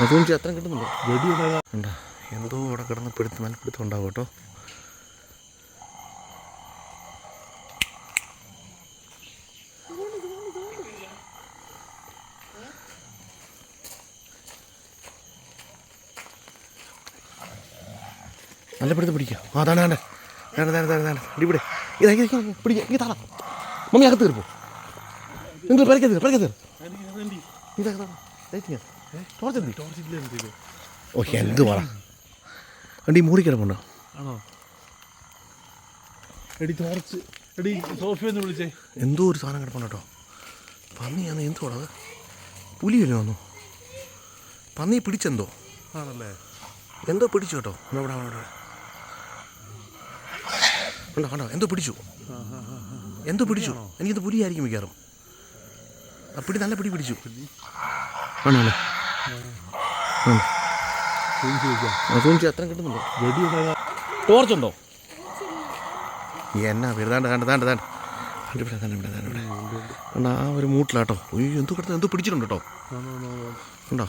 അതുകൊണ്ട് അത്രയും കിട്ടുന്നുണ്ടോ? വെടി എന്തോ അവിടെ കിടന്ന് പിടുത്ത് നല്ല പിടുത്തം ഉണ്ടാവും കേട്ടോ. നല്ല പിടുത്തം പിടിക്കുക ആ അതാണ് വേണ്ട വേണ്ട വേണ്ട വേണ്ട വേണ്ട ഇവിടെ. ഇതാ പിടിക്കാം ഈ താള മമ്മി അകത്ത് കയറിപ്പോ നിങ്ങൾ പരക്കെ തീർ പരക്കെ കയറി ഇതാ ടോർച്ച് എന്തി ടോർച്ചില്ല എന്തെങ്കിലും ഓ എന്ത് പറ വണ്ടി മൂടി കിടപ്പുണ്ടോ ആണോ എടി ടോർച്ച് എടി സോഫി ഒന്ന് വിളിച്ചേ. എന്തോ ഒരു സാധനം കിടപ്പുണ്ട് കേട്ടോ. പന്നിയാന്ന് എന്തോ അത്? പുലിയല്ലേ വന്നു പന്നി പിടിച്ചെന്തോ? ആണല്ലേ? എന്തോ പിടിച്ചു കേട്ടോ. അവിടെ ഇവിടെ കണ്ടോ കണ്ടോ എന്തോ പിടിച്ചു. എന്തോ പിടിച്ചു. എനിക്കിത് പുലിയായിരിക്കും മിക്കാറും പിടി നല്ല പിടി പിടിച്ചു. ആണോ ആണോ സൂചിച്ച് അത്രയും കിട്ടുന്നുണ്ടോ. ടോർച്ചുണ്ടോ എന്നാ വെറുതാണ്ട് താണ്ട് താണ്ട് താണ്ട് ഇവിടെ താണ്ട് ഇവിടെ താണ്ട് ഇവിടെ. കണ്ടാ ആ ഒരു മൂട്ടിലാട്ടോ. അയ്യോ എന്തോ കിടന്ന് എന്തോ പിടിച്ചിട്ടുണ്ട് കേട്ടോ? ഉണ്ടോ?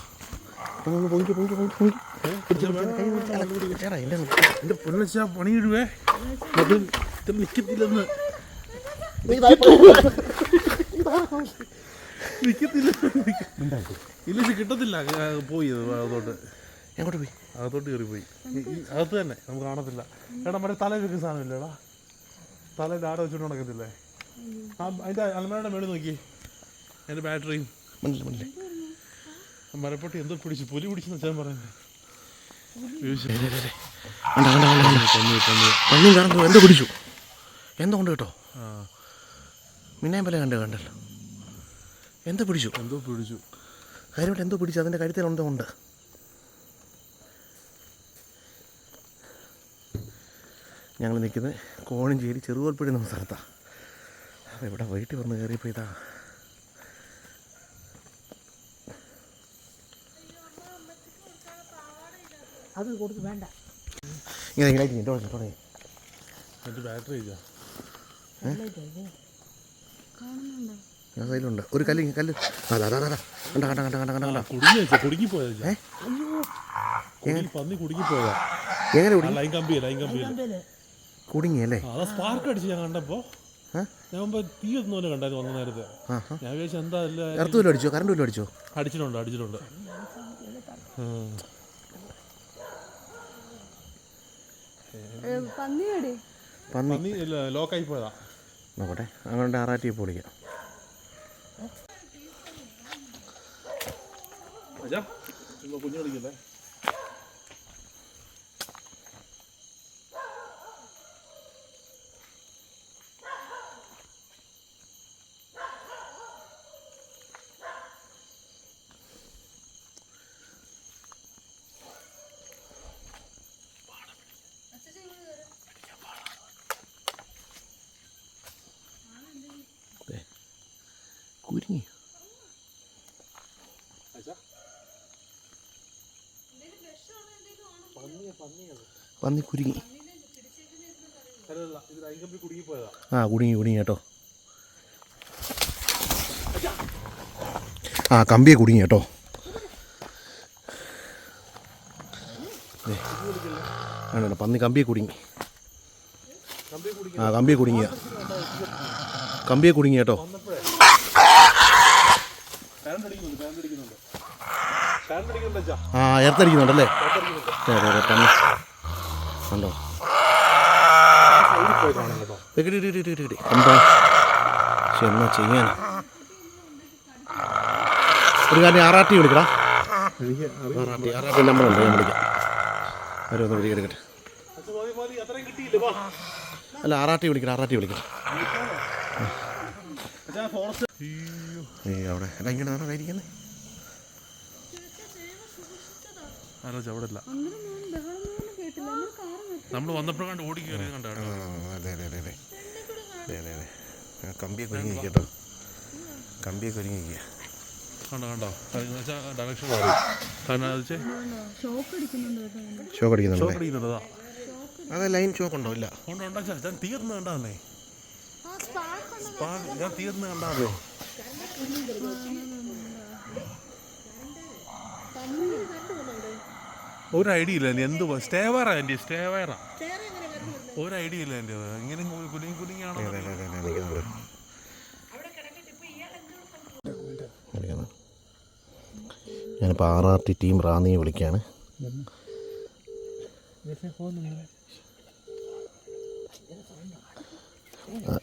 എന്റെ പൊന്നച്ചാ നിക്കത്തില്ലെന്ന്. ഇല്ല കിട്ടത്തില്ല. പോയി അതോട്ട് എങ്ങോട്ട് പോയി? അകത്തോട്ട് കയറി പോയി അകത്ത് തന്നെ. നമുക്ക് കാണത്തില്ല. എടാ മറ്റേ തല വെക്കുന്ന സാധനമില്ലേടാ തല വെച്ചോണ്ട് നടക്കത്തില്ലേ? ആ അലമാരയുടെ മേളിൽ നോക്കി. ബാറ്ററിയും മരപ്പൊട്ടി എന്തോ പിടിച്ചു പുലി പിടിച്ചെന്ന് വെച്ചാൽ പറയുന്നത് കണ്ട കണ്ട കണ്ട കണ്ട? പന്നിയും കാരണം എന്തോ പിടിച്ചു. എന്തോ ഉണ്ട് കേട്ടോ? ആ. മിന്നായം പോലെ കണ്ടു കണ്ടല്ലോ. എന്തോ പിടിച്ചു. എന്തോ പിടിച്ചു. കാര്യമായിട്ട് എന്തോ പിടിച്ചു. അതിന്റെ കരുത്തിൽ എന്തോ ഉണ്ട്. ഞങ്ങൾ നിൽക്കുന്നത് കോഴഞ്ചേരി ചെറുകോൽപ്പടി എന്ന സ്ഥലത്താണ് അപ്പോൾ ഇവിടെ വീട്ടിൽ വന്ന് കയറിയപ്പോൾ ഇതാ. അത് കൊടുത്ത് വേണ്ട. ഇങ്ങനെ ഇങ്ങനെ ആയിട്ട് തുടങ്ങി തുടങ്ങി എന്നിട്ട് ബാറ്ററി ഇല്ല. ഞാൻ സൈലുണ്ട് ഒരു കല്ല് കല്ല്. അതാ അതാ അതാ കണ്ട കണ്ട കണ്ട കണ്ട കണ്ട കണ്ട. കുടുങ്ങി വെച്ചാ കുടുങ്ങി പോയതാ ഏ? കുടുങ്ങി പന്നി കുടുങ്ങി പോയതാ എങ്ങനെ കുടുങ്ങിയല്ലേ? സ്പാർക്ക് അടിച്ച് ഞാൻ കണ്ടപ്പോ? ഞാൻ തീ ഒന്നും പോലെ കണ്ടായിരുന്നു വന്ന നേരത്തെ. ആ ആ. ഞാൻ വിചാരിച്ചു എന്താ എർത്ത് വല്ലതും അടിച്ചോ? കറണ്ട് വല്ലതും അടിച്ചോ? അടിച്ചിട്ടുണ്ട് അടിച്ചിട്ടുണ്ട്. പന്നിയടി പന്നി. പന്നി ലോക്കായി പോയതാ. നോക്കട്ടെ. അങ്ങനെ ആറാറ്റി പൊളിക്കാം അച്ഛാ ഇപ്പൊ കുഞ്ഞു കളിക്കല്ലേ കുരുങ്ങി അച്ഛാ പന്നി കുരുങ്ങി. ആ കുടുങ്ങി കുടുങ്ങി കേട്ടോ. ആ കമ്പിയെ കുടുങ്ങി കേട്ടോ. വേണ്ട പന്നി കമ്പിയെ കുടുങ്ങി. ആ കമ്പിയെ കുടുങ്ങിയ. കമ്പിയെ കുടുങ്ങി കേട്ടോ. ആ എർത്തടിക്കുന്നുണ്ടല്ലേ പന്നി. ഉണ്ടോ സൈഡിൽ പോയി കാണാം കേട്ടോ ഇടി, ഇടി, ഇടി, ഇടി, ഇടി. എന്താ? പക്ഷെ എന്നാ ചെയ്യാനാ? ഒരു കാര്യം ആറാട്ടി വിളിക്കടാ. എനിക്ക് ആറാട്ടി ആറാട്ടി നമ്പർ ഉണ്ട് ഞാൻ വിളിക്കാം. ആരും ഒന്ന് വിളിക്കാൻ എടുക്കട്ടെ. അച്ഛാ മതി മതി അത്രയും കിട്ടിയില്ലേ വാ അല്ല ആറാട്ടി വിളിക്കണം ആറാട്ടി വിളിക്കണം അവിടെ. എടാ ഇങ്ങനെ നേരം ഇരിക്കുന്നത് ആലോചിച്ച അവിടെ ഇല്ല നമ്മൾ വന്നപ്പോഴാണ്ട് ഓടി കയറി കണ്ടാണ്. അതെ അതെ അതെ അതെ. അതെ അതെ അതെ. കമ്പിയൊക്കെ ഒരുങ്ങി കേട്ടോ കമ്പിയൊക്കെ ഒരുങ്ങി കണ്ടോ കണ്ടോ. ഡയറക്ഷൻ ഷോക്ക് അടിക്കുന്നുണ്ട് അതെ. ലൈൻ ഷോക്ക് ഉണ്ടോ? ഇല്ല. ഞാൻ തീർന്ന് കണ്ടാന്നേ ഞാൻ തീർന്ന് കണ്ടാന്നേ ഒരു ഐഡിയ ഇല്ല എന്ത് സ്റ്റേ എന്റെ എന്റെ സ്റ്റേ വയറാ ഒരു ഐഡിയ ഇല്ല എന്റെ ഇങ്ങനെ കുലുങ്ങി കുലുങ്ങിയാണോ ഞാനിപ്പോൾ ആർ ആർ ടി ടീം റാന്നിയെ വിളിക്കുകയാണ്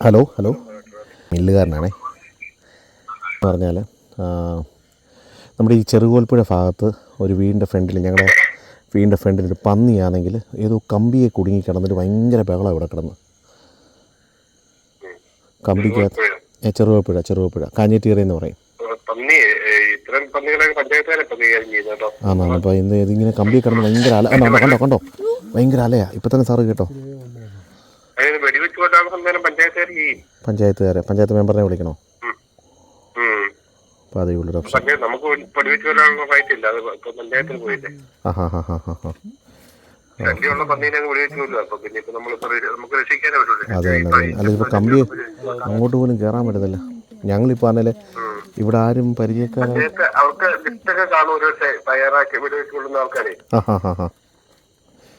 ഹലോ ഹലോ. മില്ലുകാരനാണേ. പറഞ്ഞാൽ നമ്മുടെ ഈ ചെറുകോൽപ്പുഴ ഭാഗത്ത് ഒരു വീടിന്റെ ഫ്രണ്ടിൽ ഞങ്ങളുടെ വീടിന്റെ ഫ്രണ്ടിൽ ഒരു പന്നിയാണെങ്കിൽ ഏതോ കമ്പിയെ കുടുങ്ങി കിടന്നിട്ട് ഭയങ്കര ബഹളം ഇവിടെ കിടന്ന്. കമ്പിക്കകത്ത് ചെറുവപ്പുഴ ചെറുവപ്പുഴ. കാഞ്ഞിട്ടീറ എന്ന് പറയും. ആണാണ് അപ്പോൾ ഇന്ന് ഇതിങ്ങനെ കമ്പി കിടന്ന് ഭയങ്കര അല കണ്ടോ കണ്ടോ കണ്ടോ? ഭയങ്കര അലയാ. ഇപ്പം തന്നെ സാറ് കേട്ടോ. പഞ്ചായത്തുകാരെ പഞ്ചായത്ത് മെമ്പറിനെ വിളിക്കണോ. ഉള്ളൊരു ഓപ്ഷൻ നമുക്ക് റൈറ്റ് ഇല്ല. അത് ഇപ്പൊ പഞ്ചായത്തിന് പോയില്ലേ? ആ ഹാ ഹാ ഹാ ഹാ ഹാ. ശല്യമുള്ള പന്നീനെ അങ്ങ് വെടിവെച്ച് അപ്പൊ പിന്നെ ഇപ്പൊ നമ്മൾ നമുക്ക് രക്ഷിക്കാനേ അതെ തന്നെ അതെ. അല്ല ഇപ്പോൾ കമ്പി അങ്ങോട്ട് പോലും കയറാൻ പറ്റത്തില്ല. ഞങ്ങളിപ്പോൾ ആണേലെ ഇവിടെ ആരും പരിചയക്കാരാ പഞ്ചായത്ത് അവർക്ക് ലിസ്റ്റൊക്കെ കാണും ഒരു ദിവസം. തയ്യാറാക്കി വെടിവെച്ച് കൊള്ളുന്ന ആൾക്കാരെ. ആ ഹാ ഹാ ഹാ.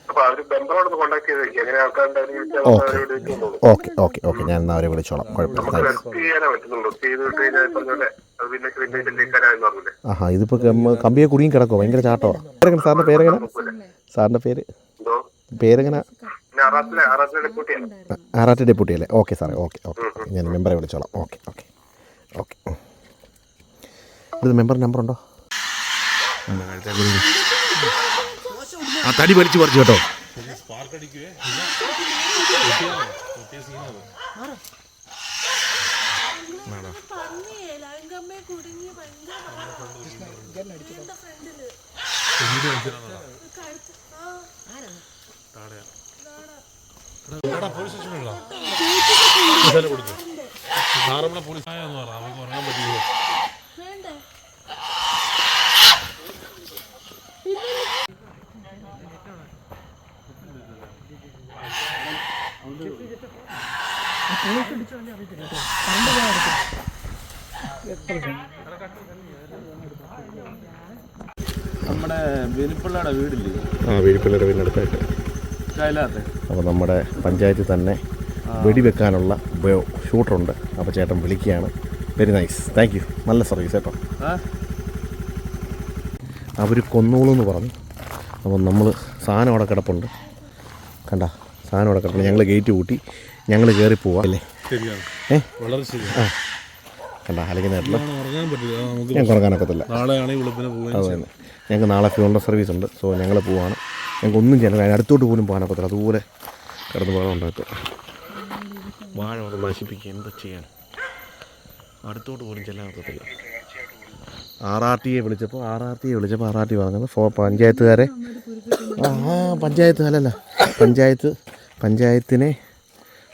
അപ്പൊ അവർ മെമ്പറോടൊന്ന് കോണ്ടാക്ട് ചെയ്ത് വെക്കുക അങ്ങനെ ആൾക്കാരുടെ അവർ വിളിച്ചാൽ അവർ വെടിവെച്ച് ഓക്കെ ഓക്കെ ഓക്കെ. ഞാൻ എന്നാൽ അവരെ വിളിച്ചോളാം. കുഴപ്പമില്ല. നമുക്ക് റെസ്റ്റ് ചെയ്യാനേ പറ്റുന്നുള്ളൂ. ചെയ്ത് വിട്ട് കഴിഞ്ഞാൽ പറഞ്ഞ പോലെ ആഹാ ഇതിപ്പോൾ കമ്പിയെ കുടുങ്ങി കിടക്കോ ഭയങ്കര ചാട്ടോ സാറിന്റെ സാറിന്റെ പേരെങ്ങനെ? സാറിന്റെ പേര്? പേരെങ്ങനെ? ആറാട്ട് ഡെപ്യൂട്ടി അല്ലേ ഓക്കെ സാറേ ഓക്കെ ഓക്കെ. ഞാൻ മെമ്പറെ വിളിച്ചോളാം. Okay okay. ഓക്കെ. ഇത് മെമ്പർ നമ്പർ ഉണ്ടോ ആ തടി വലിച്ചു പറിച്ചു കേട്ടോ. സ്പാർക്ക് അടിക്കുവേ പോലീസ് സ്റ്റേഷനിലാ കൊടുത്തു ആറന്മുള പോലീസ് ആയെന്ന് പറ അവർക്ക് ഉറങ്ങാൻ പറ്റില്ല നമ്മുടെ വീടില്ലേ? ആ വീഴ്പിള്ളയുടെ വീടിനടുത്തായിട്ട് കയ്യിലാത്തെ അപ്പോൾ നമ്മുടെ പഞ്ചായത്തിൽ തന്നെ വെടിവെക്കാനുള്ള ഷൂട്ടറുണ്ട്. അപ്പോൾ ചേട്ടൻ വിളിക്കുകയാണ്. വെരി നൈസ് താങ്ക് യു നല്ല സർവീസ് കേട്ടോ. ആ? അവർ കൊന്നോളൂ എന്ന് പറഞ്ഞു. അപ്പോൾ നമ്മൾ സാധനം അവിടെ കിടപ്പുണ്ട്. കണ്ട? സാധനം അവിടെ കിടപ്പുണ്ട്. ഞങ്ങൾ ഗേറ്റ് കൂട്ടി ഞങ്ങൾ കയറി പോവാം. അല്ലേ? ശരിയാണ്. ഏ? വളരെ ശരിയാണ്. കണ്ട നമുക്ക് ഞങ്ങൾക്ക് ഉറങ്ങാനൊക്കത്തില്ല. അത് തന്നെ ഞങ്ങൾക്ക് നാളെ ഫ്യൂണറൽ സർവീസ് ഉണ്ട്. സോ ഞങ്ങൾ പോവാണ്. ഞങ്ങൾക്ക് ഒന്നും ചെയ്യാൻ അതിന് അടുത്തോട്ട് പോലും പോകാനൊക്കത്തില്ല അതുപോലെ കിടന്ന് വെള്ളം ഉണ്ടാക്കുക വാഴ അത് നശിപ്പിക്കുക. എന്താ ചെയ്യാൻ? അടുത്തോട്ട് പോലും ചെല്ലാൻ ഒക്കത്തില്ല. ആർ ആർ ടിയെ വിളിച്ചപ്പോൾ ആർ ആർ ടിയെ വിളിച്ചപ്പോൾ ആർ ആർ ടി പറഞ്ഞത്. ഫോ പഞ്ചായത്തുകാരെ ആ പഞ്ചായത്ത് അല്ലല്ല പഞ്ചായത്ത് പഞ്ചായത്തിനെ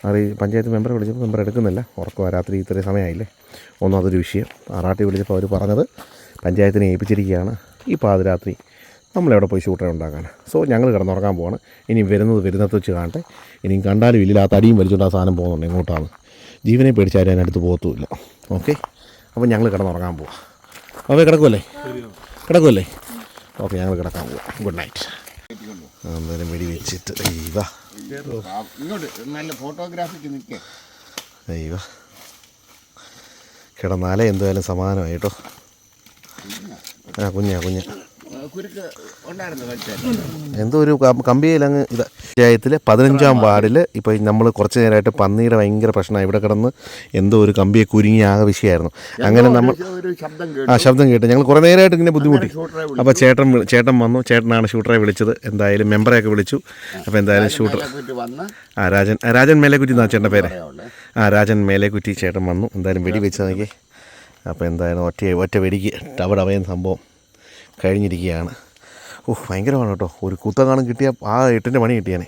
അറി പഞ്ചായത്ത് മെമ്പറെ വിളിച്ചപ്പോൾ മെമ്പർ എടുക്കുന്നില്ല. ഉറക്കം രാത്രി ഇത്രയും സമയമായില്ലേ? ഒന്നും അതൊരു വിഷയം. ആറാട്ടി വിളിച്ചപ്പോൾ അവർ പറഞ്ഞത് പഞ്ചായത്തിനെ ഏൽപ്പിച്ചിരിക്കുകയാണ്. ഈ പാതിരാത്രി നമ്മളെവിടെ പോയി ഷൂട്ടർ ഉണ്ടാക്കാൻ? സോ ഞങ്ങൾ കിടന്നുറങ്ങാൻ പോവാണ്. ഇനി വരുന്നത് വരുന്നത് വെച്ച് കാണട്ടെ ഇനിയും കണ്ടാലും ഇല്ലാത്ത ആ തടിയും വലിച്ചുകൊണ്ട് ആ സാധനം പോകുന്നുണ്ട് ഇങ്ങോട്ടാണ് ജീവനെ പേടിച്ചാലും അതിനടുത്ത് പോകത്തുമില്ല. ഓക്കെ? അപ്പോൾ ഞങ്ങൾ കിടന്നുറങ്ങാൻ പോവാം. അപ്പോൾ കിടക്കുമല്ലേ കിടക്കുമല്ലേ ഓക്കെ ഞങ്ങൾ കിടക്കാൻ പോവാം. Good night. അന്നേരം വെടി വെച്ചിട്ട് ദൈവ ഇങ്ങോട്ട് നല്ല ഫോട്ടോഗ്രാഫിക്ക് നിൽക്കേ ദൈവ. കിടന്നാലേ എന്തായാലും സമാധാനമായിട്ടോ ആ കുഞ്ഞാ കുഞ്ഞാ. കുരുക്ക് ഉണ്ടായിരുന്നു കഴിച്ചാൽ എന്തോ ഒരു കമ്പിയിലങ്ങ് ഇത് പഞ്ചായത്തിൽ പതിനഞ്ചാം വാർഡിൽ ഇപ്പോൾ നമ്മൾ കുറച്ച് നേരമായിട്ട് പന്നിയുടെ ഭയങ്കര പ്രശ്നമാണ് ഇവിടെ കിടന്ന് എന്തോ ഒരു കമ്പിയെ കുരുങ്ങി ആകെ വിഷയമായിരുന്നു അങ്ങനെ നമ്മൾ ആ ശബ്ദം കേട്ട്. ഞങ്ങൾ കുറേ നേരമായിട്ട് ഇങ്ങനെ ബുദ്ധിമുട്ടി. അപ്പോൾ ചേട്ടൻ ചേട്ടൻ വന്നു. ചേട്ടനാണ് ഷൂട്ടറെ വിളിച്ചത്. എന്തായാലും മെമ്പറെയൊക്കെ വിളിച്ചു. അപ്പോൾ എന്തായാലും ഷൂട്ടർ ആ രാജൻ രാജൻ മേലേക്കുറ്റി എന്നാ ചേട്ടന്റെ പേര്? ആ രാജൻ മേലേക്കുറ്റി ചേട്ടൻ വന്നു. എന്തായാലും വെടി വെച്ച് അപ്പോൾ എന്തായാലും ഒറ്റ ഒറ്റ വെടിക്ക് ടവർ അവയും സംഭവം. കഴിഞ്ഞിരിക്കുകയാണ്. ഓ ഭയങ്കരമാണ് കേട്ടോ. ഒരു കുത്തകാണം കിട്ടിയ ആ എട്ടിന്റെ പണി കിട്ടിയാനേ.